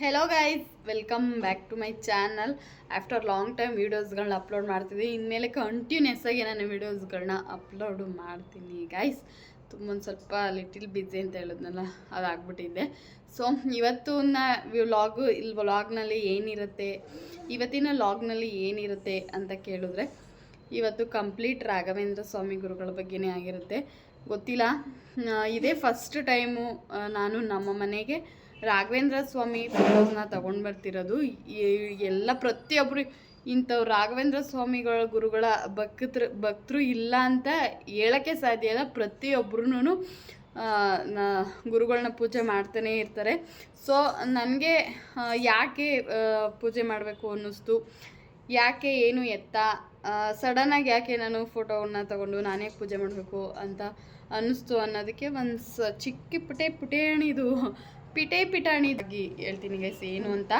Hello guys welcome back to my channel after long time ವೀಡಿಯೋಸ್ಗಳನ್ನ upload ಮಾಡ್ತಿದ್ದೆ ಇನ್ಮೇಲೆ continuous ಆಗಿ ನಾನು ವೀಡಿಯೋಸ್ಗಳನ್ನ ಅಪ್ಲೋಡ್ ಮಾಡ್ತೀನಿ ಗೈಸ್ ತುಂಬ ಒಂದು ಸ್ವಲ್ಪ ಲಿಟಿಲ್ ಬಿಸಿ ಅಂತ ಹೇಳಿದ್ನಲ್ಲ ಅದಾಗ್ಬಿಟ್ಟಿದ್ದೆ ಸೊ ಇವತ್ತು ವ್ಲಾಗು ಇಲ್ಲಿ ವ್ಲಾಗ್ನಲ್ಲಿ ಏನಿರುತ್ತೆ, ಇವತ್ತಿನ ಲಾಗ್ನಲ್ಲಿ ಏನಿರುತ್ತೆ ಅಂತ ಕೇಳಿದ್ರೆ, ಇವತ್ತು ಕಂಪ್ಲೀಟ್ ರಾಘವೇಂದ್ರ ಸ್ವಾಮಿ ಗುರುಗಳ ಬಗ್ಗೆನೇ ಆಗಿರುತ್ತೆ. ಗೊತ್ತಿಲ್ಲ. ಇದೇ ಫಸ್ಟ್ ಟೈಮು ನಾನು ನಮ್ಮ ಮನೆಗೆ ರಾಘವೇಂದ್ರ ಸ್ವಾಮಿ ಫೋಟೋಸ್ನ ತಗೊಂಡು ಬರ್ತಿರೋದು. ಎಲ್ಲ ಪ್ರತಿಯೊಬ್ಬರು ಇಂಥವ್ರು ರಾಘವೇಂದ್ರ ಸ್ವಾಮಿಗಳ ಗುರುಗಳ ಭಕ್ತರು ಭಕ್ತರು ಇಲ್ಲ ಅಂತ ಹೇಳೋಕ್ಕೆ ಸಾಧ್ಯ ಇಲ್ಲ. ಪ್ರತಿಯೊಬ್ಬರೂ ಗುರುಗಳನ್ನ ಪೂಜೆ ಮಾಡ್ತಾನೆ ಇರ್ತಾರೆ. ಸೊ ನನಗೆ ಯಾಕೆ ಪೂಜೆ ಮಾಡಬೇಕು ಅನ್ನಿಸ್ತು? ಯಾಕೆ ಏನು ಎತ್ತ? ಸಡನ್ನಾಗಿ ಯಾಕೆ ನಾನು ಫೋಟೋವನ್ನು ತಗೊಂಡು ನಾನೇ ಪೂಜೆ ಮಾಡಬೇಕು ಅಂತ ಅನ್ನಿಸ್ತು ಅನ್ನೋದಕ್ಕೆ ಒಂದು ಸ ಚಿಕ್ಕ ಪುಟೆ ಪುಟೇಣಿದು ಪಿಟೆ ಪಿಟಾಣಿದಾಗಿ ಹೇಳ್ತೀನಿ ಗೈಸ್ ಏನು ಅಂತ.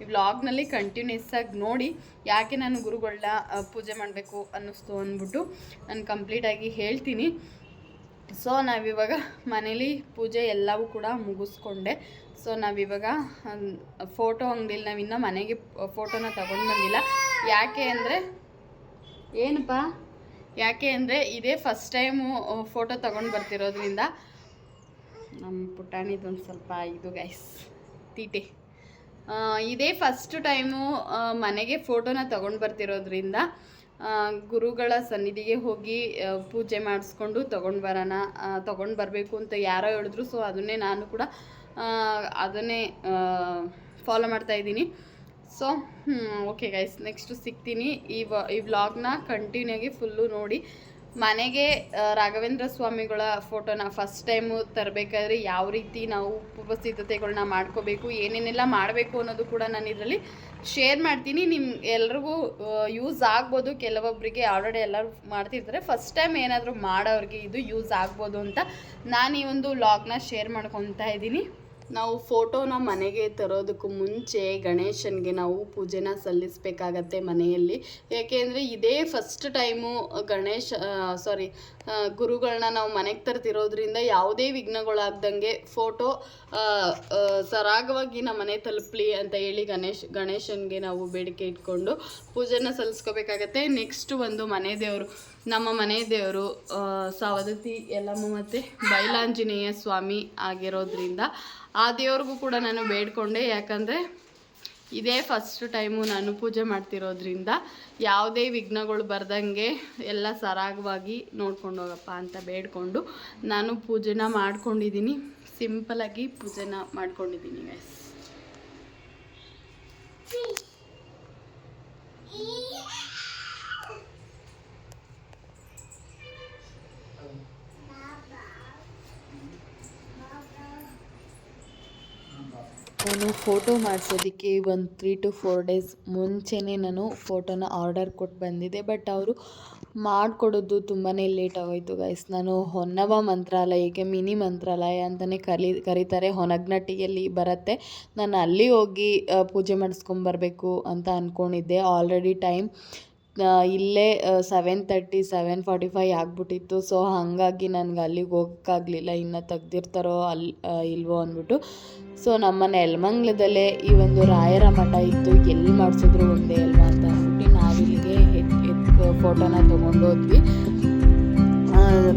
ಈ ವ್ಲಾಗ್ನಲ್ಲಿ ಕಂಟಿನ್ಯೂಸ್ ಆಗಿ ನೋಡಿ ಯಾಕೆ ನಾನು ಗುರುಗಳನ್ನ ಪೂಜೆ ಮಾಡಬೇಕು ಅನ್ನಿಸ್ತು ಅಂದ್ಬಿಟ್ಟು ನಾನು ಕಂಪ್ಲೀಟಾಗಿ ಹೇಳ್ತೀನಿ. ಸೊ ನಾವಿವಾಗ ಮನೇಲಿ ಪೂಜೆ ಎಲ್ಲವೂ ಕೂಡ ಮುಗಿಸ್ಕೊಂಡೆ. ಸೊ ನಾವಿವಾಗ ಫೋಟೋ ಅಂಗಡಿಲಿ ನಾವಿನ್ನೂ ಮನೆಗೆ ಫೋಟೋನ ತಗೊಂಡು ಬಂದಿಲ್ಲ. ಯಾಕೆ ಅಂದರೆ, ಏನಪ್ಪ? ಯಾಕೆ ಅಂದರೆ ಇದೇ ಫಸ್ಟ್ ಟೈಮು ಫೋಟೋ ತಗೊಂಡು ಬರ್ತಿರೋದ್ರಿಂದ ನಮ್ಮ ಪುಟಾಣಿದೊಂದು ಸ್ವಲ್ಪ ಇದು ಗೈಸ್ ತೀಟೆ. ಇದೇ ಫಸ್ಟ್ ಟೈಮು ಮನೆಗೆ ಫೋಟೋನ ತಗೊಂಡು ಬರ್ತಿರೋದ್ರಿಂದ ಗುರುಗಳ ಸನ್ನಿಧಿಗೆ ಹೋಗಿ ಪೂಜೆ ಮಾಡಿಸ್ಕೊಂಡು ತೊಗೊಂಡು ಬರೋಣ ತೊಗೊಂಡು ಬರಬೇಕು ಅಂತ ಯಾರೋ ಹೇಳಿದ್ರು. ಸೊ ಅದನ್ನೇ ನಾನು ಕೂಡ ಅದನ್ನೇ ಫಾಲೋ ಮಾಡ್ತಾ ಇದ್ದೀನಿ. ಸೊ ಓಕೆ ಗೈಸ್ ನೆಕ್ಸ್ಟು ಸಿಗ್ತೀನಿ. ಈ ವ, ಈ ವ್ಲಾಗ್ನ ಕಂಟಿನ್ಯೂ ಆಗಿ ಫುಲ್ಲು ನೋಡಿ. ಮನೆಗೆ ರಾಘವೇಂದ್ರ ಸ್ವಾಮಿಗಳ ಫೋಟೋನ ಫಸ್ಟ್ ಟೈಮು ತರಬೇಕಾದ್ರೆ ಯಾವ ರೀತಿ ನಾವು ಪೂರ್ವ ಸಿದ್ಧತೆಗಳನ್ನ ಮಾಡ್ಕೋಬೇಕು, ಏನೇನೆಲ್ಲ ಮಾಡಬೇಕು ಅನ್ನೋದು ಕೂಡ ನಾನು ಇದರಲ್ಲಿ ಶೇರ್ ಮಾಡ್ತೀನಿ. ನಿಮ್ಮ ಎಲ್ರಿಗೂ ಯೂಸ್ ಆಗ್ಬೋದು. ಕೆಲವೊಬ್ಬರಿಗೆ ಆಲ್ರೆಡಿ ಎಲ್ಲರೂ ಮಾಡ್ತಿರ್ತಾರೆ. ಫಸ್ಟ್ ಟೈಮ್ ಏನಾದರೂ ಮಾಡೋರಿಗೆ ಇದು ಯೂಸ್ ಆಗ್ಬೋದು ಅಂತ ನಾನು ಈ ಒಂದು ಲಾಗ್ನ ಶೇರ್ ಮಾಡ್ಕೊತಾ ಇದ್ದೀನಿ. ನಾವು ಫೋಟೋನ ಮನೆಗೆ ತರೋದಕ್ಕೂ ಮುಂಚೆ ಗಣೇಶನಿಗೆ ನಾವು ಪೂಜೆನ ಸಲ್ಲಿಸಬೇಕಾಗತ್ತೆ ಮನೆಯಲ್ಲಿ. ಯಾಕೆಂದರೆ ಇದೇ ಫಸ್ಟ್ ಟೈಮು ಗಣೇಶ ಸಾರಿ ಗುರುಗಳನ್ನ ನಾವು ಮನೆಗೆ ತರ್ತಿರೋದ್ರಿಂದ ಯಾವುದೇ ವಿಘ್ನಗಳಾಗ್ದಂಗೆ ಫೋಟೋ ಸರಾಗವಾಗಿ ನಮ್ಮ ಮನೆ ತಲುಪಲಿ ಅಂತ ಹೇಳಿ ಗಣೇಶ್, ಗಣೇಶನಿಗೆ ನಾವು ಬೇಡಿಕೆ ಇಟ್ಕೊಂಡು ಪೂಜೆನ ಸಲ್ಲಿಸ್ಕೋಬೇಕಾಗತ್ತೆ. ನೆಕ್ಸ್ಟ್ ಒಂದು ಮನೆ ದೇವರು, ನಮ್ಮ ಮನೆ ದೇವರು ಸವದತ್ತಿ ಎಲ್ಲಮ್ಮ ಮತ್ತು ಬೈಲಾಂಜನೇಯ ಸ್ವಾಮಿ ಆಗಿರೋದ್ರಿಂದ ಆ ದೇವ್ರಿಗೂ ಕೂಡ ನಾನು ಬೇಡ್ಕೊಂಡೆ, ಯಾಕಂದರೆ ಇದೇ ಫಸ್ಟ್ ಟೈಮು ನಾನು ಪೂಜೆ ಮಾಡ್ತಿರೋದ್ರಿಂದ ಯಾವುದೇ ವಿಘ್ನಗಳು ಬರ್ದಂಗೆ ಎಲ್ಲ ಸರಾಗವಾಗಿ ನೋಡ್ಕೊಂಡು ಹೋಗಪ್ಪ ಅಂತ ಬೇಡ್ಕೊಂಡು ನಾನು ಪೂಜೆನ ಮಾಡ್ಕೊಂಡಿದ್ದೀನಿ. ಸಿಂಪಲಾಗಿ ಪೂಜೆನ ಮಾಡ್ಕೊಂಡಿದ್ದೀನಿ ಗೈಸ್ ನಾನು ಫೋಟೋ ಮಾಡಿಸೋದಕ್ಕೆ ಒಂದು ತ್ರೀ ಟು ಫೋರ್ ಡೇಸ್ ಮುಂಚೆನೇ ನಾನು ಫೋಟೋನ ಆರ್ಡರ್ ಕೊಟ್ಟು ಬಂದಿದ್ದೆ. ಬಟ್ ಅವರು ಮಾಡಿಕೊಡೋದು ತುಂಬಾ ಲೇಟ್ ಆಗೋಯ್ತು ಗೈಸ್ ನಾನು ಹೊನ್ನವ ಮಂತ್ರಾಲಯಕ್ಕೆ, ಮಿನಿ ಮಂತ್ರಾಲಯ ಅಂತಲೇ ಕಲಿ, ಕರೀತಾರೆ. ಹೊನಗ್ನಟ್ಟಿಯಲ್ಲಿ ಬರುತ್ತೆ. ನಾನು ಅಲ್ಲಿ ಹೋಗಿ ಪೂಜೆ ಮಾಡಿಸ್ಕೊಂಬರ್ಬೇಕು ಅಂತ ಅಂದ್ಕೊಂಡಿದ್ದೆ ಆಲ್ರೆಡಿ ಟೈಮ್ ಇಲ್ಲೇ seven thirty seven forty five ಆಗಿಬಿಟ್ಟಿತ್ತು. ಸೊ ಹಾಗಾಗಿ ನನಗೆ ಅಲ್ಲಿಗೆ ಹೋಗೋಕ್ಕಾಗಲಿಲ್ಲ ಇನ್ನು ತೆಗ್ದಿರ್ತಾರೋ ಅಲ್ಲಿ ಇಲ್ವೋ ಅಂದ್ಬಿಟ್ಟು. ಸೊ ನಮ್ಮನೆ ನೆಲಮಂಗ್ಲದಲ್ಲೇ ಈ ಒಂದು ರಾಯರ ಮಠ ಇತ್ತು. ಎಲ್ಲಿ ಮಾಡಿಸಿದ್ರು ಒಂದೇ ಅಲ್ವಾ ಅಂತ ಅಂದ್ಬಿಟ್ಟು ನಾವಿಲ್ಲಿಗೆ ಎತ್ ಎತ್ ಫೋಟೋನ ತೊಗೊಂಡು ಹೋದ್ವಿ.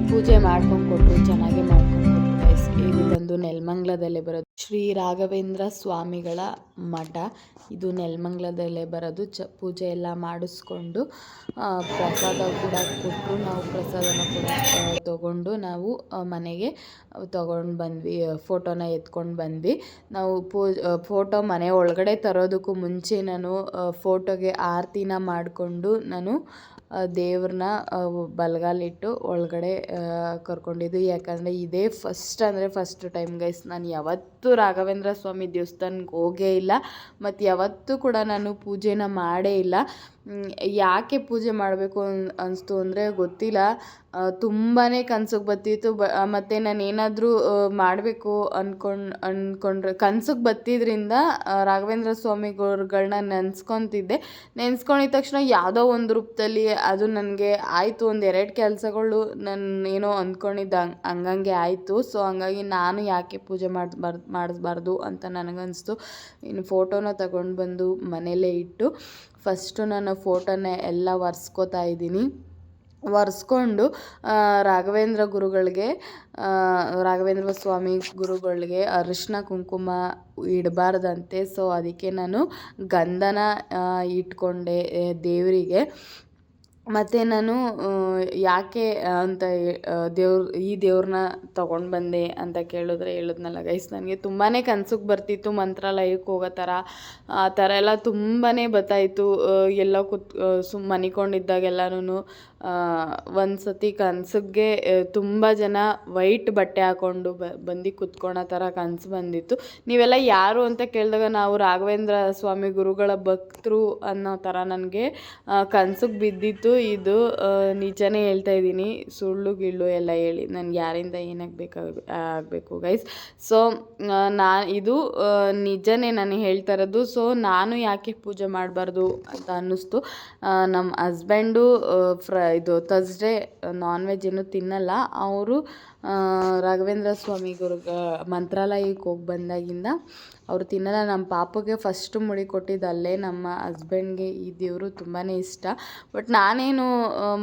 ಪೂಜೆ ಮಾಡ್ಕೊಂಡು ಕೊಟ್ಟರು ಚೆನ್ನಾಗಿ ಮಾಡ್ಕೊಂಡು ಕೊಟ್ಟರು ಇದು ಬಂದು ನೆಲಮಂಗ್ಲದಲ್ಲೇ ಬರೋದು. ಶ್ರೀ ರಾಘವೇಂದ್ರ ಸ್ವಾಮಿಗಳ ಮಠ. ಇದು ನೆಲಮಂಗ್ಲದಲ್ಲೇ ಬರೋದು. ಚ, ಪೂಜೆ ಎಲ್ಲ ಮಾಡಿಸ್ಕೊಂಡು ಪ್ರಸಾದ ಕೂಡ ಕೊಟ್ಟು ನಾವು ಪ್ರಸಾದನ ಕೂಡ ತಗೊಂಡು ನಾವು ಮನೆಗೆ ತೊಗೊಂಡು ಬಂದ್ವಿ. ಫೋಟೋನ ಎತ್ಕೊಂಡು ಬಂದ್ವಿ. ನಾವು ಫೋಟೋ ಮನೆ ಒಳಗಡೆ ತರೋದಕ್ಕೂ ಮುಂಚೆ ನಾನು ಫೋಟೋಗೆ ಆರತಿನ ಮಾಡಿಕೊಂಡು ನಾನು ದೇವ್ರನ್ನ ಬಲಗಾಲಿಟ್ಟು ಒಳಗಡೆ ಕರ್ಕೊಂಡಿದ್ದು. ಯಾಕಂದರೆ ಇದೇ ಫಸ್ಟ್ ಅಂದರೆ ಫಸ್ಟ್ ಟೈಮ್ ಗೈಸ್. ನಾನು ಯಾವತ್ತೂ ರಾಘವೇಂದ್ರ ಸ್ವಾಮಿ ದೇವಸ್ಥಾನಕ್ಕೆ ಹೋಗೇ ಇಲ್ಲ. ಮತ್ತು ಯಾವತ್ತೂ ಕೂಡ ನಾನು ಪೂಜೆನ ಮಾಡೇ ಇಲ್ಲ. ಯಾಕೆ ಪೂಜೆ ಮಾಡಬೇಕು ಅನ್ನಿಸ್ತು ಅಂದರೆ ಗೊತ್ತಿಲ್ಲ. ತುಂಬಾ ಕನ್ಸಿಗೆ ಬತ್ತಿತ್ತು. ಬ ಮತ್ತು ನಾನು ಏನಾದರೂ ಮಾಡಬೇಕು ಅಂದ್ಕೊಂಡು ಅಂದ್ಕೊಂಡ್ರೆ ಕನ್ಸಿಗೆ ಬತ್ತಿದ್ರಿಂದ ರಾಘವೇಂದ್ರ ಸ್ವಾಮಿಗಳ್ಗಳನ್ನ ನೆನೆಸ್ಕೊತಿದ್ದೆ. ನೆನ್ಸ್ಕೊಂಡಿದ ತಕ್ಷಣ ಯಾವುದೋ ಒಂದು ರೂಪದಲ್ಲಿ ಅದು ನನಗೆ ಆಯಿತು. ಒಂದು ಎರಡು ಕೆಲಸಗಳು ನಾನು ಏನೋ ಅಂದ್ಕೊಂಡಿದ್ದ ಹಂಗೆ, ಹಂಗಂಗೆ ಆಯಿತು. ಸೊ, ಹಂಗಾಗಿ ನಾನು ಯಾಕೆ ಪೂಜೆ ಮಾಡಿಸ್ಬಾರ್ದು ಮಾಡಿಸ್ಬಾರ್ದು ಅಂತ ನನಗನ್ನಿಸ್ತು ಇನ್ನು ಫೋಟೋನ ತಗೊಂಡು ಬಂದು ಮನೆಯಲ್ಲೇ ಇಟ್ಟು ಫಸ್ಟು ನಾನು ಫೋಟೋನ ಎಲ್ಲ ಒರೆಸ್ಕೋತಾ ಇದ್ದೀನಿ. ಒರೆಸ್ಕೊಂಡು ರಾಘವೇಂದ್ರ ಗುರುಗಳಿಗೆ ರಾಘವೇಂದ್ರ ಸ್ವಾಮಿ ಗುರುಗಳಿಗೆ ಅರಿಶಿನ ಕುಂಕುಮ ಇಡಬಾರ್ದಂತೆ. ಸೊ ಅದಕ್ಕೆ ನಾನು ಗಂಧನ ಇಟ್ಕೊಂಡೆ ದೇವರಿಗೆ. ಮತ್ತು ನಾನು ಯಾಕೆ ಅಂತ ದೇವ್ರ, ಈ ದೇವ್ರನ್ನ ತಗೊಂಡು ಬಂದೆ ಅಂತ ಕೇಳಿದ್ರೆ ಹೇಳಿದ್ನಲ್ಲ ಗೈಸ್ ನನಗೆ ತುಂಬಾ ಕನ್ಸಿಗೆ ಬರ್ತಿತ್ತು ಮಂತ್ರಾಲಯಕ್ಕೆ ಹೋಗೋ ಥರ. ಆ ಥರ ಎಲ್ಲ ತುಂಬಾ ಬರ್ತಾಯಿತ್ತು ಎಲ್ಲ ಕುತ್ ಸುಮ್ ಮನಿಕೊಂಡಿದ್ದಾಗೆಲ್ಲನೂ ಒಂದು ಸತಿ ಕನಸಿಗೆ ತುಂಬ ಜನ ವೈಟ್ ಬಟ್ಟೆ ಹಾಕ್ಕೊಂಡು ಬ, ಬಂದು ಕುತ್ಕೊಳೋ ಥರ ಕನಸು ಬಂದಿತ್ತು. ನೀವೆಲ್ಲ ಯಾರು ಅಂತ ಕೇಳಿದಾಗ ನಾವು ರಾಘವೇಂದ್ರ ಸ್ವಾಮಿ ಗುರುಗಳ ಭಕ್ತರು ಅನ್ನೋ ಥರ ನನಗೆ ಕನ್ಸಿಗೆ ಬಿದ್ದಿತ್ತು. ಇದು ನಿಜನೇ ಹೇಳ್ತಾ ಇದ್ದೀನಿ. ಸುಳ್ಳು, ಗಿಳ್ಳು ಎಲ್ಲ ಹೇಳಿ. ನನಗೆ ಯಾರಿಂದ ಏನಾಗಬೇಕಾಗ ಆಗಬೇಕು ಗೈಸ್ ಸೊ ನಾ, ಇದು ನಿಜನೇ ನಾನು ಹೇಳ್ತಾ ಇರೋದು. ಸೊ ನಾನು ಯಾಕೆ ಪೂಜೆ ಮಾಡಬಾರ್ದು ಅಂತ ಅನ್ನಿಸ್ತು. ನಮ್ಮ ಹಸ್ಬೆಂಡು ಫ್ರ, ಇದು ತರ್ಸ್ಡೇ ನಾನ್ ವೆಜ್ ಏನು ತಿನ್ನಲ್ಲ. ಅವರು ರಾಘವೇಂದ್ರ ಸ್ವಾಮಿ ಗುರುಗ ಮಂತ್ರಾಲಯಕ್ಕೆ ಹೋಗಿ ಬಂದಾಗಿಂದ ಅವರು ತಿನ್ನಲ್ಲ. ನಮ್ಮ ಪಾಪಗೆ ಫಸ್ಟು ಮುಡಿ ಕೊಟ್ಟಿದ್ದು ಅಲ್ಲೇ. ನಮ್ಮ ಹಸ್ಬೆಂಡ್ಗೆ ಈ ದೇವರು ತುಂಬಾ ಇಷ್ಟ. ಬಟ್ ನಾನೇನು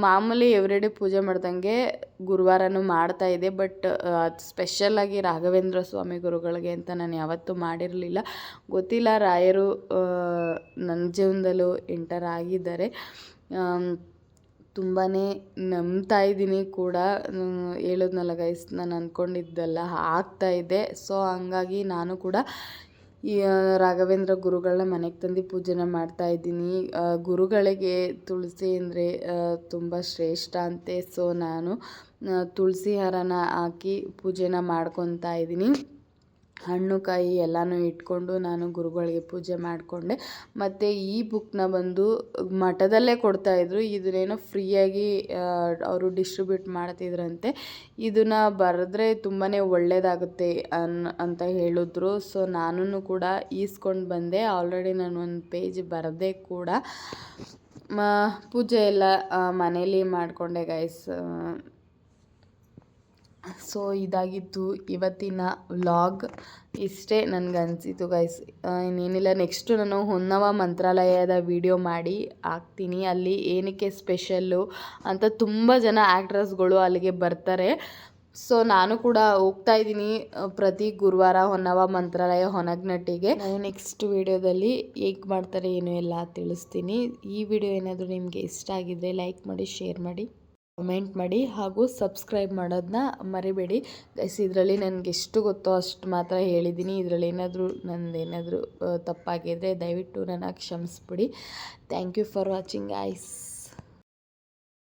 ಮಾಮೂಲಿ ಎವ್ರಿಡೆ ಪೂಜೆ ಮಾಡ್ದಂಗೆ ಗುರುವಾರನೂ ಮಾಡ್ತಾ ಇದ್ದೆ. ಬಟ್ ಸ್ಪೆಷಲಾಗಿ ರಾಘವೇಂದ್ರ ಸ್ವಾಮಿ ಗುರುಗಳಿಗೆ ಅಂತ ನಾನು ಯಾವತ್ತೂ ಮಾಡಿರಲಿಲ್ಲ. ಗೊತ್ತಿಲ್ಲ ರಾಯರು ನನ್ನ ಜೀವನದಲ್ಲೂ ಎಂಟರ್ ಆಗಿದ್ದಾರೆ. ತುಂಬಾ ನಂಬ್ತಾ ಇದ್ದೀನಿ ಕೂಡ. ಹೇಳೋದ್ನಲ್ಲ ಗೈಸ್ ನಾನು ಅಂದ್ಕೊಂಡಿದ್ದೆಲ್ಲ ಆಗ್ತಾ ಇದೆ. ಸೊ ಹಂಗಾಗಿ ನಾನು ಕೂಡ ಈ ರಾಘವೇಂದ್ರ ಗುರುಗಳನ್ನ ಮನೆಗೆ ತಂದು ಪೂಜೆನ ಮಾಡ್ತಾ ಇದ್ದೀನಿ. ಗುರುಗಳಿಗೆ ತುಳಸಿ ಅಂದರೆ ತುಂಬ ಶ್ರೇಷ್ಠ ಅಂತೆ. ಸೊ ನಾನು ತುಳಸಿ ಹಾರನ ಹಾಕಿ ಪೂಜೆನ ಮಾಡ್ಕೊತಾ ಇದ್ದೀನಿ. ಹಣ್ಣು, ಕಾಯಿ ಎಲ್ಲನೂ ಇಟ್ಕೊಂಡು ನಾನು ಗುರುಗಳಿಗೆ ಪೂಜೆ ಮಾಡಿಕೊಂಡೆ. ಮತ್ತು ಈ ಬುಕ್ನ ಬಂದು ಮಠದಲ್ಲೇ ಕೊಡ್ತಾಯಿದ್ರು ಇದನ್ನೇನೋ ಫ್ರೀಯಾಗಿ ಅವರು ಡಿಸ್ಟ್ರಿಬ್ಯೂಟ್ ಮಾಡ್ತಿದ್ರಂತೆ. ಇದನ್ನು ಬರೆದ್ರೆ ತುಂಬಾ ಒಳ್ಳೆಯದಾಗುತ್ತೆ ಅನ್, ಅಂತ ಹೇಳಿದ್ರು. ಸೊ ನಾನು ಕೂಡ ಈಸ್ಕೊಂಡು ಬಂದೆ. ಆಲ್ರೆಡಿ ನಾನು ಒಂದು ಪೇಜ್ ಬರದೇ ಕೂಡ. ಮ, ಪೂಜೆ ಎಲ್ಲ ಮನೇಲಿ ಮಾಡಿಕೊಂಡೆ ಗೈಸ್ ಸೊ ಇದಾಗಿತ್ತು ಇವತ್ತಿನ ವ್ಲಾಗ್. ಇಷ್ಟೇ ನನಗೆ ಅನಿಸಿತು ಗೈಸ್ ಇನ್ನೇನಿಲ್ಲ ನೆಕ್ಸ್ಟು ನಾನು ಹೊನ್ನವ ಮಂತ್ರಾಲಯದ ವಿಡಿಯೋ ಮಾಡಿ ಹಾಕ್ತೀನಿ. ಅಲ್ಲಿ ಏನಕ್ಕೆ ಸ್ಪೆಷಲ್ಲು ಅಂತ ತುಂಬ ಜನ ಆ್ಯಕ್ಟ್ರಸ್ಗಳು ಅಲ್ಲಿಗೆ ಬರ್ತಾರೆ. ಸೊ ನಾನು ಕೂಡ ಹೋಗ್ತಾ ಇದ್ದೀನಿ ಪ್ರತಿ ಗುರುವಾರ ಹೊನ್ನವ ಮಂತ್ರಾಲಯ ಹೊನಗ್ನಟ್ಟಿಗೆ. ನಾನು ನೆಕ್ಸ್ಟ್ ವಿಡಿಯೋದಲ್ಲಿ ಹೇಗೆ ಮಾಡ್ತಾರೆ ಏನು ಎಲ್ಲ ತಿಳಿಸ್ತೀನಿ. ಈ ವಿಡಿಯೋ ಏನಾದರೂ ನಿಮಗೆ ಇಷ್ಟ ಆಗಿದ್ದರೆ ಲೈಕ್ ಮಾಡಿ ಶೇರ್ ಮಾಡಿ. ಕಮೆಂಟ್ ಮಾಡಿ ಹಾಗೂ ಸಬ್ಸ್ಕ್ರೈಬ್ ಮಾಡೋದನ್ನ ಮರಿಬೇಡಿ. ಗೈಸ್ ಇದರಲ್ಲಿ ನನಗೆ ಎಷ್ಟು ಗೊತ್ತೋ ಅಷ್ಟು ಮಾತ್ರ ಹೇಳಿದ್ದೀನಿ. ಇದರಲ್ಲಿ ಏನಾದರೂ ನಂದು ಏನಾದರೂ ತಪ್ಪಾಗಿದ್ದರೆ ದಯವಿಟ್ಟು ನನ್ನ ಕ್ಷಮಿಸ್ಬಿಡಿ. Thank you for watching ice